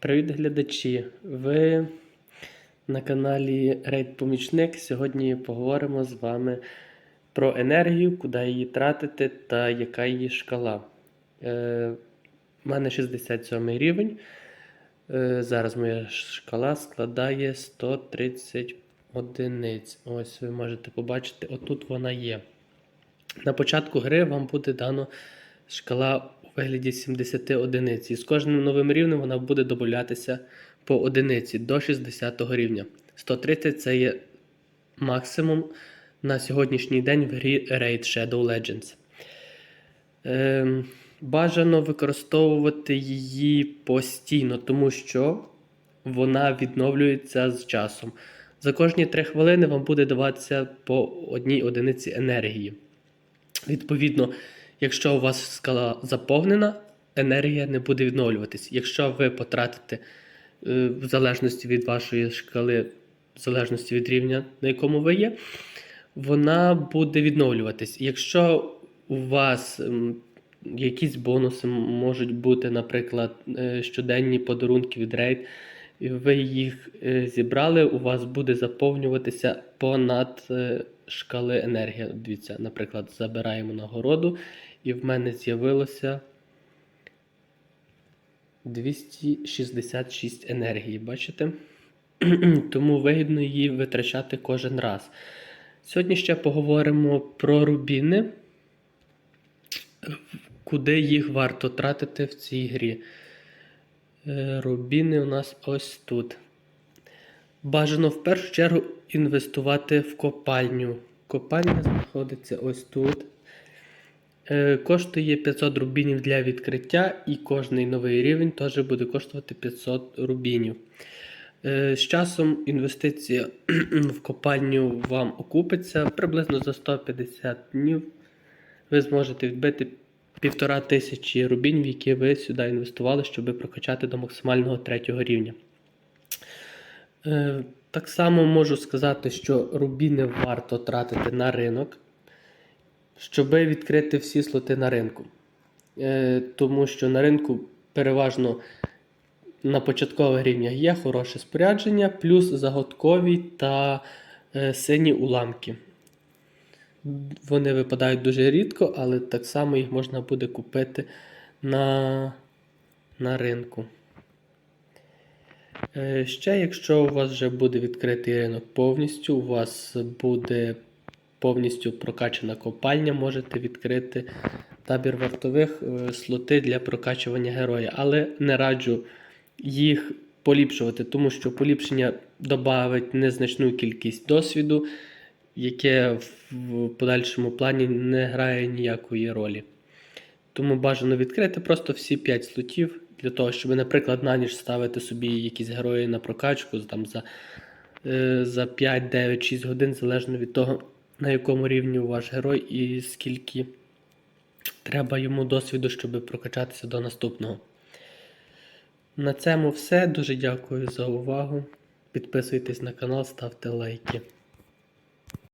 Привіт, глядачі! Ви на каналі Рейд Помічник. Сьогодні поговоримо з вами про енергію, куди її тратити та яка її шкала. Е, У мене 67 рівень. Е, зараз моя шкала складає 130 одиниць. Ось ви можете побачити, отут вона є. На початку гри вам буде дано шкала вигляді 70 одиниць. І з кожним новим рівнем вона буде додатися по одиниці до 60 рівня. 130 це є максимум на сьогоднішній день в грі Raid Shadow Legends. Ем, бажано використовувати її постійно, тому що вона відновлюється з часом. За кожні 3 хвилини вам буде даватися по одній одиниці енергії. Відповідно, якщо у вас скала заповнена, енергія не буде відновлюватись. Якщо ви потратите е, в залежності від вашої шкали, в залежності від рівня, на якому ви є, вона буде відновлюватись. Якщо у вас якісь бонуси можуть бути, наприклад, е, щоденні подарунки від рейд, ви їх е, зібрали, у вас буде заповнюватися понад е, шкали енергії. Дивіться, наприклад, забираємо нагороду, і в мене з'явилося 266 енергії, бачите? Тому вигідно її витрачати кожен раз. Сьогодні ще поговоримо про рубіни, куди їх варто тратити в цій грі. Е, Рубіни у нас ось тут. Бажано в першу чергу інвестувати в копальню. Копальня знаходиться ось тут. Е, Коштує 500 рубінів для відкриття, і кожний новий рівень теж буде коштувати 500 рубінів. Е, З часом інвестиція в копальню вам окупиться приблизно за 150 днів. Ви зможете відбити півтора тисячі рубінів, які ви сюди інвестували, щоб прокачати до максимального третього рівня. Е, Так само можу сказати, що рубіни варто тратити на ринок, щоб відкрити всі слоти на ринку. Е, Тому що на ринку переважно на початкових рівнях є хороше спорядження, плюс заготкові та е, сині уламки. Вони випадають дуже рідко, але так само їх можна буде купити на, на ринку. Е, Ще, якщо у вас вже буде відкритий ринок повністю, у вас буде повністю прокачана копальня, можете відкрити табір вартових е, слоти для прокачування героя. Але не раджу їх поліпшувати, тому що поліпшення додавить незначну кількість досвіду, яке в подальшому плані не грає ніякої ролі. Тому бажано відкрити просто всі 5 слотів для того, щоб, наприклад, на ніч ставити собі якісь герої на прокачку там, за, е, за 5, 9, 6 годин, залежно від того, на якому рівні ваш герой і скільки треба йому досвіду, щоб прокачатися до наступного. На цьому все. Дуже дякую за увагу. Підписуйтесь на канал, ставте лайки.